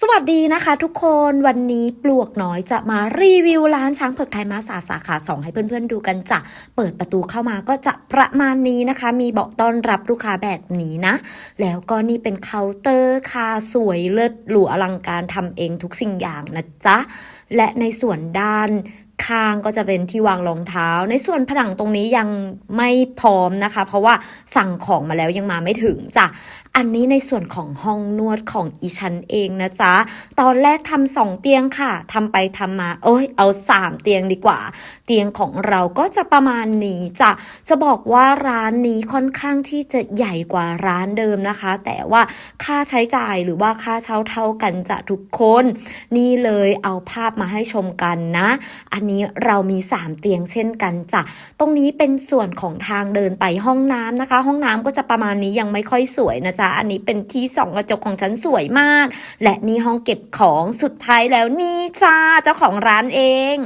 สวัสดีนะคะทุกคนวันนี้ปลวกน้อยจะมารีวิวร้านช้างเผือกไทยมาสาสาขาสองให้เพื่อนๆดูกันจ้ะเปิดประตูเข้ามาก็จะประมาณนี้นะคะ มีเบาะต้อนรับลูกค้าแบบนี้นะ แล้วก็นี่เป็นเคาน์เตอร์ค่ะสวยเลิศหรูอลังการทำเองทุกสิ่งอย่างนะจ๊ะ และในส่วนด้าน ข้างก็จะเป็นที่วางรองเท้า ในส่วนผนังตรงนี้ยังไม่พร้อมนะคะ เพราะว่าสั่งของมาแล้วยังมาไม่ถึงจ้ะอันนี้ในส่วนของห้องนวดของอีชันเองนะจ๊ะตอนแรกทำสองเตียงค่ะทำไปทำมา เอ้ยเอาสามเตียงดีกว่า เตียงของเราก็จะประมาณนี้จ้ะจะบอกว่าร้านนี้ค่อนข้างที่จะใหญ่กว่าร้านเดิมนะคะ แต่ว่าค่าใช้จ่ายหรือว่าค่าเช่าเท่ากันจ้ะทุกคน นี่เลยเอาภาพมาให้ชมกันนะ อันนี้เรามี 3 เตียงเช่นกันจ้ะตรงนี้เป็นส่วนของทางเดินไปห้องน้ำนะคะ ห้องน้ำก็จะประมาณนี้ยังไม่ค่อยสวยนะจ๊ะอันนี้เป็นที่ส่องกระจกของฉันสวยมาก และนี่ห้องเก็บของสุดท้ายแล้วนี่จ้าเจ้าของร้านเอง